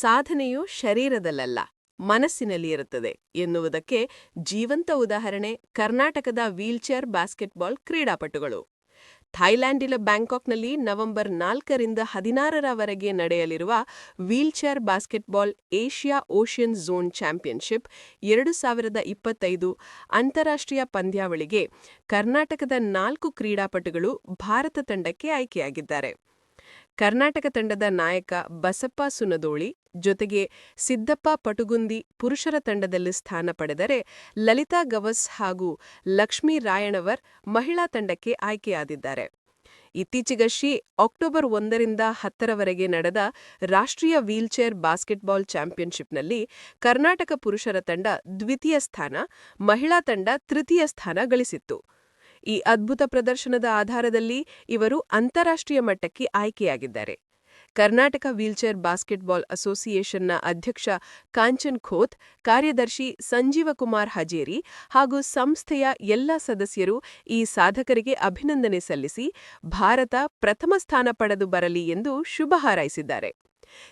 ಸಾಧನೆಯು ಶರೀರದಲ್ಲಲ್ಲ, ಮನಸ್ಸಿನಲ್ಲಿ ಇರುತ್ತದೆ ಎನ್ನುವುದಕ್ಕೆ ಜೀವಂತ ಉದಾಹರಣೆ ಕರ್ನಾಟಕದ ವೀಲ್ಚೇರ್ ಬಾಸ್ಕೆಟ್ಬಾಲ್ ಕ್ರೀಡಾಪಟುಗಳು. ಥೈಲ್ಯಾಂಡಿನ ಬ್ಯಾಂಕಾಕ್ನಲ್ಲಿ ನವೆಂಬರ್ ನಾಲ್ಕರಿಂದ ಹದಿನಾರರವರೆಗೆ ನಡೆಯಲಿರುವ wheelchair basketball Asia ocean zone championship ಎರಡು ಸಾವಿರದ ಇಪ್ಪತ್ತೈದು ಅಂತಾರಾಷ್ಟ್ರೀಯ ಪಂದ್ಯಾವಳಿಗೆ ಕರ್ನಾಟಕದ ನಾಲ್ಕು ಕ್ರೀಡಾಪಟುಗಳು ಭಾರತ ತಂಡಕ್ಕೆ ಆಯ್ಕೆಯಾಗಿದ್ದಾರೆ. ಕರ್ನಾಟಕ ತಂಡದ ನಾಯಕ ಬಸಪ್ಪ ಸುನದೋಳಿ ಜೊತೆಗೆ ಸಿದ್ದಪ್ಪ ಪಟುಗುಂದಿ ಪುರುಷರ ತಂಡದಲ್ಲಿ ಸ್ಥಾನ ಪಡೆದರೆ ಲಲಿತಾ ಗವಸ್ ಹಾಗೂ ಲಕ್ಷ್ಮೀ ರಾಯಣವರ್ ಮಹಿಳಾ ತಂಡಕ್ಕೆ ಆಯ್ಕೆಯಾದಿದ್ದಾರೆ ಇತ್ತೀಚೆಗಷ್ಟೇ ಅಕ್ಟೋಬರ್ ಒಂದರಿಂದ ಹತ್ತರವರೆಗೆ ನಡೆದ ರಾಷ್ಟ್ರೀಯ ವೀಲ್ಚೇರ್ ಬಾಸ್ಕೆಟ್ಬಾಲ್ ಚಾಂಪಿಯನ್ಶಿಪ್ನಲ್ಲಿ ಕರ್ನಾಟಕ ಪುರುಷರ ತಂಡ ದ್ವಿತೀಯ ಸ್ಥಾನ, ಮಹಿಳಾ ತಂಡ ತೃತೀಯ ಸ್ಥಾನ ಗಳಿಸಿತ್ತು. ಈ ಅದ್ಭುತ ಪ್ರದರ್ಶನದ ಆಧಾರದಲ್ಲಿ ಇವರು ಅಂತಾರಾಷ್ಟ್ರೀಯ ಮಟ್ಟಕ್ಕೆ ಆಯ್ಕೆಯಾಗಿದ್ದಾರೆ. ಕರ್ನಾಟಕ ವೀಲ್ಚೇರ್ ಬಾಸ್ಕೆಟ್ಬಾಲ್ ಅಸೋಸಿಯೇಷನ್ನ ಅಧ್ಯಕ್ಷ ಕಾಂಚನ್ ಖೋತ್, ಕಾರ್ಯದರ್ಶಿ ಸಂಜೀವಕುಮಾರ್ ಹಜೇರಿ ಹಾಗೂ ಸಂಸ್ಥೆಯ ಎಲ್ಲ ಸದಸ್ಯರು ಈ ಸಾಧಕರಿಗೆ ಅಭಿನಂದನೆ ಸಲ್ಲಿಸಿ ಭಾರತ ಪ್ರಥಮ ಸ್ಥಾನ ಪಡೆದು ಬರಲಿ ಎಂದು ಶುಭ ಹಾರೈಸಿದ್ದಾರೆ.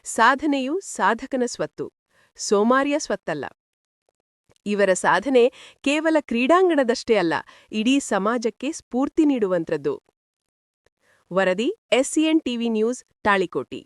ಸಾಧನೆಯು ಸಾಧಕನ ಸ್ವತ್ತು, ಸೋಮಾರಿಯ ಸ್ವತ್ತಲ್ಲ. ಇವರ ಸಾಧನೆ ಕೇವಲ ಕ್ರೀಡಾಂಗಣದಷ್ಟೇ ಅಲ್ಲ, ಇಡೀ ಸಮಾಜಕ್ಕೆ ಸ್ಫೂರ್ತಿ ನೀಡುವಂಥದ್ದು. ವರದಿ ಎಸ್ಸಿಎನ್ ಟಿವಿ ನ್ಯೂಸ್ ತಾಳಿಕೋಟಿ.